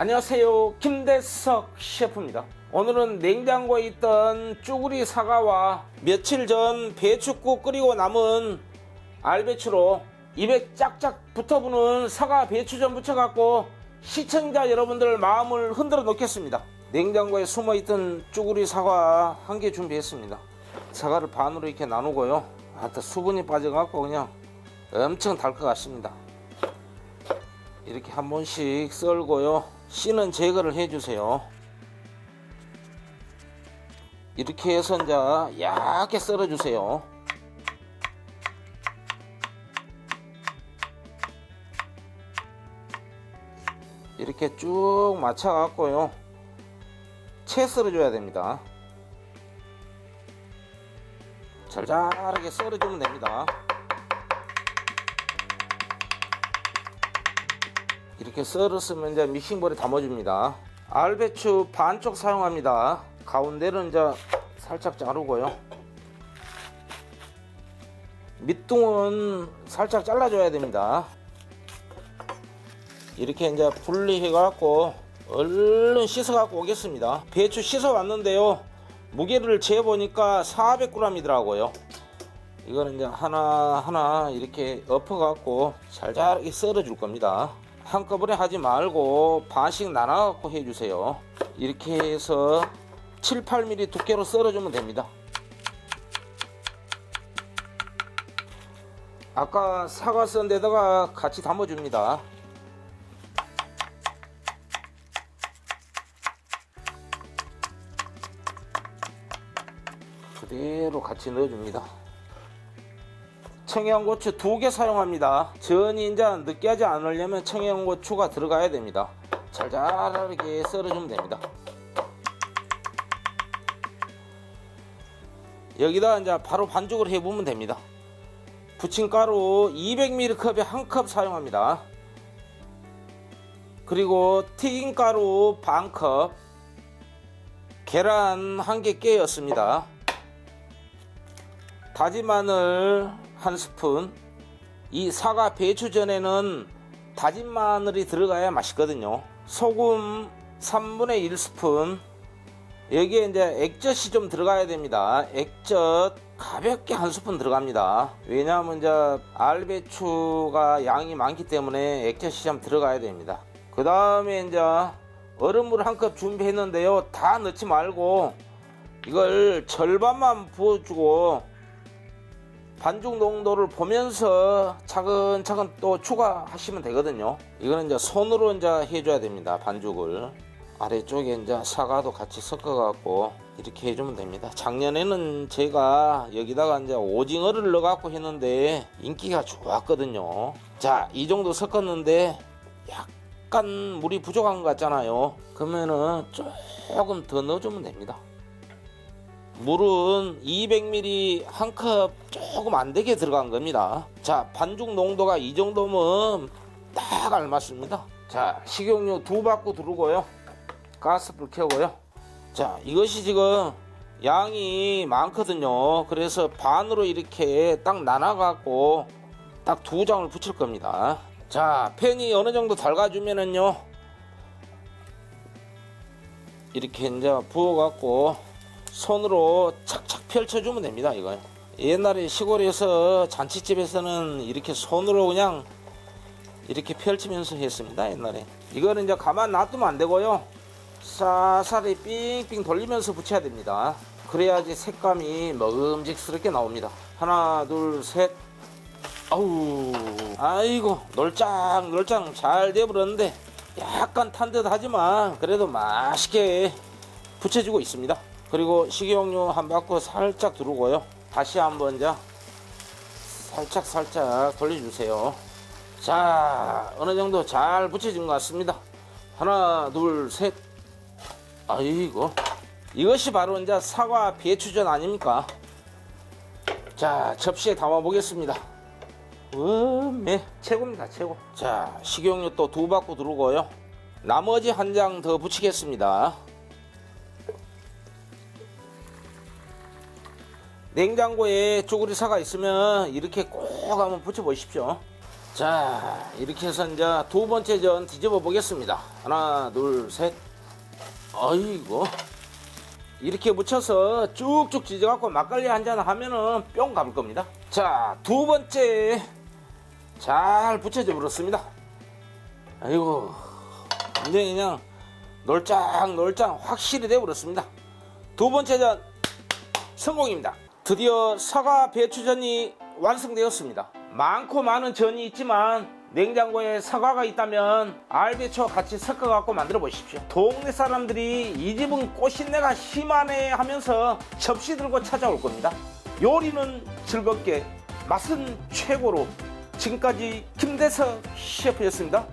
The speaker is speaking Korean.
안녕하세요. 김대석 셰프입니다. 오늘은 냉장고에 있던 쭈구리 사과와 며칠 전 배추국 끓이고 남은 알배추로 입에 짝짝 붙어부는 사과 배추전 부쳐갖고 시청자 여러분들 마음을 흔들어 놓겠습니다. 냉장고에 숨어있던 쭈구리 사과 한 개 준비했습니다. 사과를 반으로 이렇게 나누고요. 아따 수분이 빠져갖고 그냥 엄청 달 것 같습니다. 이렇게 한 번씩 썰고요. 씨는 제거를 해주세요. 이렇게 해서 이제 얇게 썰어주세요. 이렇게 쭉 맞춰갖고요. 채 썰어줘야 됩니다. 잘잘하게 썰어주면 됩니다. 이렇게 썰었으면 이제 믹싱볼에 담아줍니다. 알배추 반쪽 사용합니다. 가운데는 이제 살짝 자르고요. 밑둥은 살짝 잘라줘야 됩니다. 이렇게 이제 분리해갖고 얼른 씻어갖고 오겠습니다. 배추 씻어왔는데요. 무게를 재보니까 400g이더라고요. 이거는 이제 하나하나 이렇게 엎어갖고 잘잘하게 썰어줄 겁니다. 한꺼번에 하지 말고 반씩 나눠 갖고 해주세요. 이렇게 해서 7, 8mm 두께로 썰어주면 됩니다. 아까 사과 썬 데다가 같이 담아줍니다. 그대로 같이 넣어줍니다. 청양고추 두 개 사용합니다. 전이 이제 느끼하지 않으려면 청양고추가 들어가야 됩니다. 잘잘하게 썰어주면 됩니다. 여기다 이제 바로 반죽을 해보면 됩니다. 부침가루 200ml 컵에 한 컵 사용합니다. 그리고 튀김가루 반 컵, 계란 한 개 깨였습니다. 다진 마늘 한 스푼. 이 사과 배추전에는 다진 마늘이 들어가야 맛있거든요. 소금 3분의 1 스푼. 여기에 이제 액젓이 좀 들어가야 됩니다. 액젓 가볍게 한 스푼 들어갑니다. 왜냐하면 이제 알배추가 양이 많기 때문에 액젓이 좀 들어가야 됩니다. 그 다음에 이제 얼음물 한 컵 준비했는데요. 다 넣지 말고 이걸 절반만 부어주고 반죽 농도를 보면서 차근차근 또 추가하시면 되거든요. 이거는 이제 손으로 이제 해줘야 됩니다. 반죽을 아래쪽에 이제 사과도 같이 섞어갖고 이렇게 해주면 됩니다. 작년에는 제가 여기다가 이제 오징어를 넣어갖고 했는데 인기가 좋았거든요. 자, 이 정도 섞었는데 약간 물이 부족한 것 같잖아요. 그러면은 조금 더 넣어주면 됩니다. 물은 200ml 한 컵 조금 안 되게 들어간 겁니다. 자, 반죽 농도가 이 정도면 딱 알맞습니다. 자, 식용유 두 바퀴 두르고요. 가스불 켜고요. 자, 이것이 지금 양이 많거든요. 그래서 반으로 이렇게 딱 나눠갖고 딱 두 장을 붙일 겁니다. 자, 팬이 어느 정도 달가주면은요. 이렇게 이제 부어갖고 손으로 착착 펼쳐주면 됩니다 이거 옛날에 시골에서 잔치집에서는 이렇게 손으로 그냥 이렇게 펼치면서 했습니다 옛날에. 이거는 이제 가만 놔두면 안 되고요. 사살이 삥삥 돌리면서 붙여야 됩니다. 그래야지 색감이 먹음직스럽게 나옵니다. 하나 둘 셋. 아우. 아이고 널짱 널짱 잘 돼버렸는데 약간 탄 듯 하지만 그래도 맛있게 붙여지고 있습니다 그리고 식용유 한 바퀴 살짝 두르고요. 다시 한번 자 살짝 살짝 돌려주세요. 자 어느 정도 잘 붙여진 것 같습니다. 하나 둘 셋. 아이고 이것이 바로 이제 사과 배추전 아닙니까? 자 접시에 담아 보겠습니다. 음메 최고입니다 최고. 자 식용유 또 두 바퀴 두르고요. 나머지 한 장 더 붙이겠습니다. 냉장고에 쪼그리 사가 있으면 이렇게 꼭 한번 붙여 보십시오. 자, 이렇게 해서 이제 두 번째 전 뒤집어 보겠습니다. 하나 둘 셋. 아이고. 이렇게 묻혀서 쭉쭉 찢어갖고 막걸리 한 잔 하면은 뿅 가볼 겁니다. 자 두 번째. 잘 붙여져 버렸습니다. 아이고. 완전히 그냥 놀짱 놀짱 확실히 돼 버렸습니다. 두 번째 잔 성공입니다 드디어 사과 배추전이 완성되었습니다. 많고 많은 전이 있지만 냉장고에 사과가 있다면 알배추와 같이 섞어 갖고 만들어 보십시오. 동네 사람들이 이 집은 꽃신내가 심하네 하면서 접시 들고 찾아올 겁니다. 요리는 즐겁게 맛은 최고로 지금까지 김대석 셰프였습니다